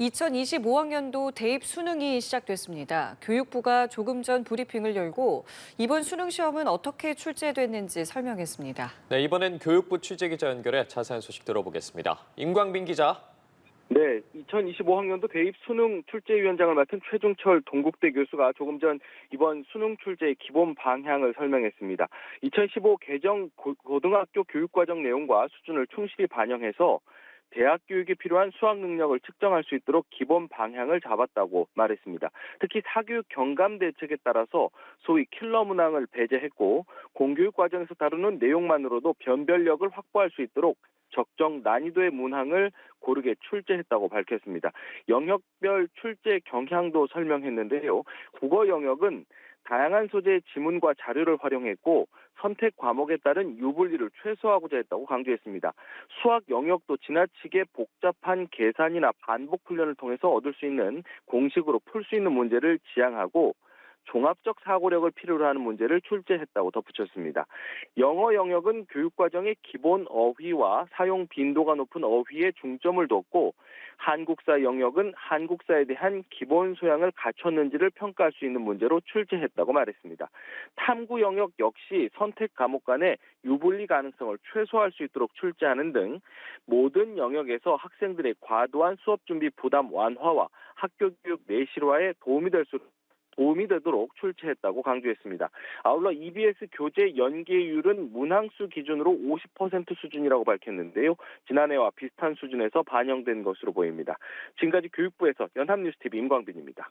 2025학년도 대입 수능이 시작됐습니다. 교육부가 조금 전 브리핑을 열고 이번 수능 시험은 어떻게 출제됐는지 설명했습니다. 네, 이번엔 교육부 취재 기자 연결해 자세한 소식 들어보겠습니다. 임광빈 기자. 네, 2025학년도 대입 수능 출제위원장을 맡은 최중철 동국대 교수가 조금 전 이번 수능 출제의 기본 방향을 설명했습니다. 2015 개정 고- 고등학교 교육과정 내용과 수준을 충실히 반영해서 대학 교육에 필요한 수학 능력을 측정할 수 있도록 기본 방향을 잡았다고 말했습니다. 특히 사교육 경감 대책에 따라서 소위 킬러 문항을 배제했고 공교육 과정에서 다루는 내용만으로도 변별력을 확보할 수 있도록 적정 난이도의 문항을 고르게 출제했다고 밝혔습니다. 영역별 출제 경향도 설명했는데요. 국어 영역은 다양한 소재의 지문과 자료를 활용했고 선택 과목에 따른 유불리를 최소화하고자 했다고 강조했습니다. 수학 영역도 지나치게 복잡한 계산이나 반복 훈련을 통해서 얻을 수 있는 공식으로 풀 수 있는 문제를 지향하고 종합적 사고력을 필요로 하는 문제를 출제했다고 덧붙였습니다. 영어 영역은 교육과정의 기본 어휘와 사용 빈도가 높은 어휘에 중점을 뒀고 한국사 영역은 한국사에 대한 기본 소양을 갖췄는지를 평가할 수 있는 문제로 출제했다고 말했습니다. 탐구 영역 역시 선택 과목 간의 유불리 가능성을 최소화할 수 있도록 출제하는 등 모든 영역에서 학생들의 과도한 수업 준비 부담 완화와 학교 교육 내실화에 도움이 될 수, 도움이 되도록 출제했다고 강조했습니다. 아울러 EBS 교재 연계율은 문항수 기준으로 50% 수준이라고 밝혔는데요. 지난해와 비슷한 수준에서 반영된 것으로 보입니다. 지금까지 교육부에서 연합뉴스TV 임광빈입니다.